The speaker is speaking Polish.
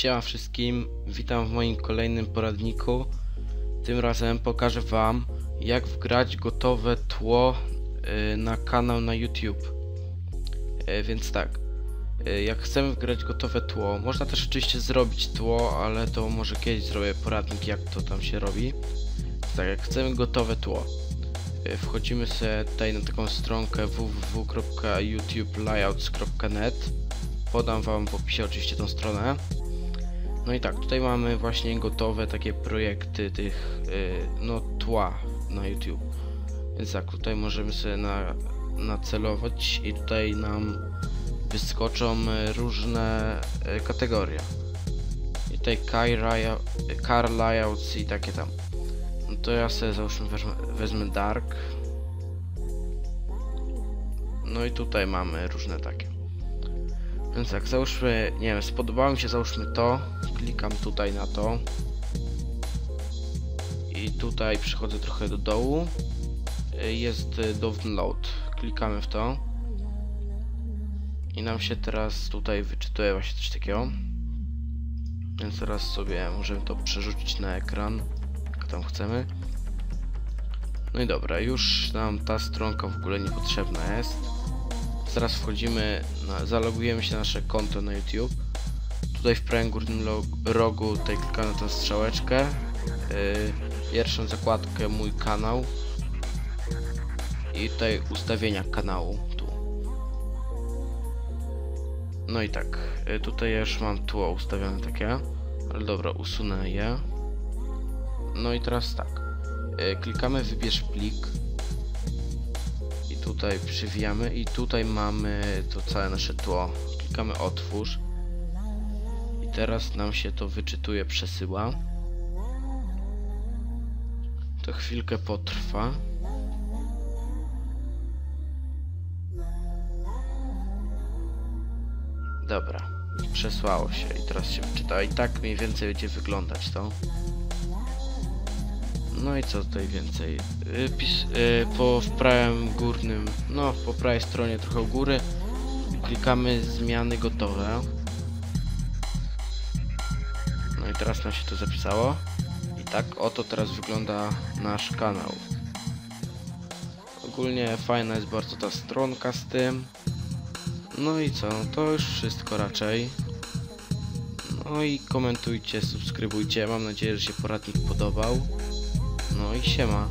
Siema wszystkim, witam w moim kolejnym poradniku. Tym razem pokażę wam jak wgrać gotowe tło y, na kanał na YouTube. Y, Więc tak, y, jak chcemy wgrać gotowe tło, można też oczywiście zrobić tło, ale to może kiedyś zrobię poradnik jak to tam się robi. Tak, jak chcemy gotowe tło, wchodzimy sobie tutaj na taką stronkę www.youtubelayouts.net Podam wam w opisie oczywiście tą stronę. No i tak, tutaj mamy właśnie gotowe takie projekty tych, y, no tła na YouTube. Więc tak, tutaj możemy sobie na, nacelować i tutaj nam wyskoczą y, różne y, kategorie. I tutaj car, layout, car layouts i takie tam. No to ja sobie załóżmy wezmę, wezmę dark. No i tutaj mamy różne takie. Więc tak, załóżmy, nie wiem, spodobało mi się, załóżmy to. Klikam tutaj na to. I tutaj przychodzę trochę do dołu. Jest y, download. Klikamy w to. I nam się teraz tutaj wyczytuje właśnie coś takiego. Więc teraz sobie możemy to przerzucić na ekran, jak tam chcemy. No i dobra, już nam ta stronka w ogóle niepotrzebna jest. Zaraz wchodzimy, na, zalogujemy się na nasze konto na YouTube. Tutaj w prawym górnym rogu tutaj klikamy na tę strzałeczkę. Yy, pierwszą zakładkę mój kanał. I tutaj ustawienia kanału. Tu. No i tak, yy, tutaj już mam tło ustawione takie. Ale dobra, usunę je. No i teraz tak. Yy, klikamy wybierz plik tutaj przywijamy i tutaj mamy to całe nasze tło. Klikamy otwórz i teraz nam się to wyczytuje, przesyła. To chwilkę potrwa. Dobra, przesłało się i teraz się wczyta. I tak mniej więcej będzie wyglądać to. No i co tutaj więcej? Y, Pis, y, po w prawym górnym, no po prawej stronie trochę u góry klikamy zmiany gotowe. No i teraz nam się to zapisało. I tak oto teraz wygląda nasz kanał. Ogólnie fajna jest bardzo ta stronka z tym. No i co? To już wszystko raczej. No i komentujcie, subskrybujcie. Mam nadzieję, że się poradnik podobał. No i siema.